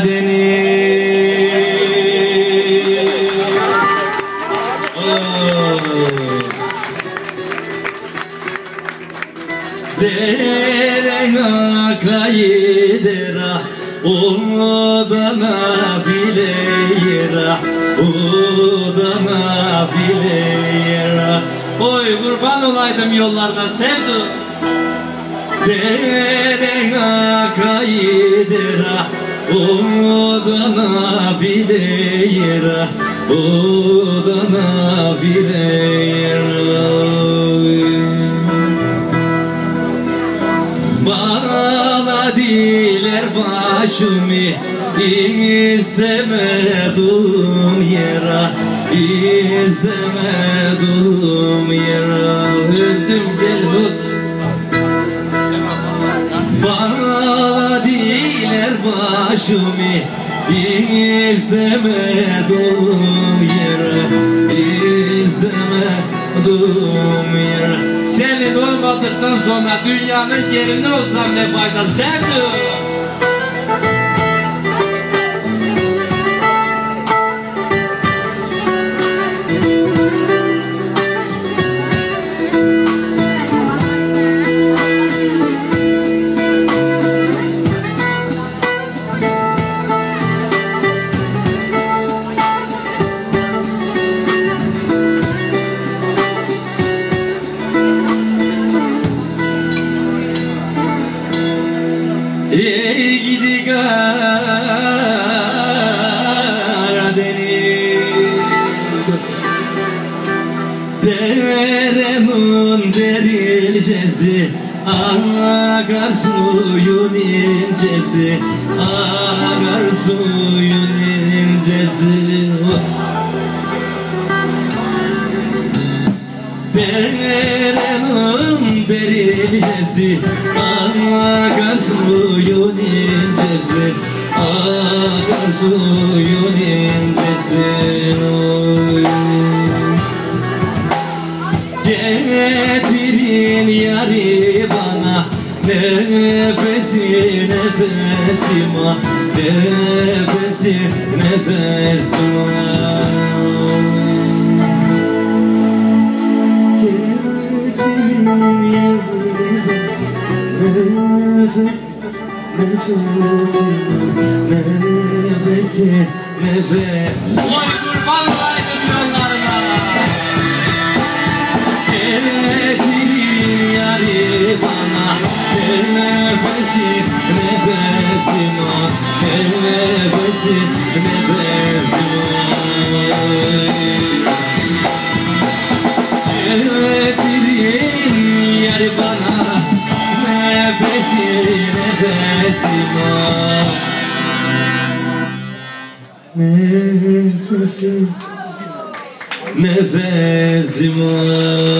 Dereye kaydıra Odana bile yera Odana bile yera Oy kurban olaydım yollarda sevdu. Dereye kaydıra Odana bile yera Odana bile yera Bana diler başımı istemedim yere istemedim yere bana diler başımı istemedim yere istemedim yere Senin olmadıktan sonra dünyanın yerinde olsam ne fayda sevdu. Ey gidi Karadeniz Derenin derilcesi Akar suyun incesi Akar suyun Derenin derilcesi Akar suyun incesi Akar suyun incesi. Getirin yari bana Nefesi nefesime Nefesi nefesime Nefes nefesime Nefesi nefes. Oy kurban olaydım yollarına. Getirin yari bana. Nefesi nefesime Nefesi nefesime Nefesi nefesime Nefesi nefesim var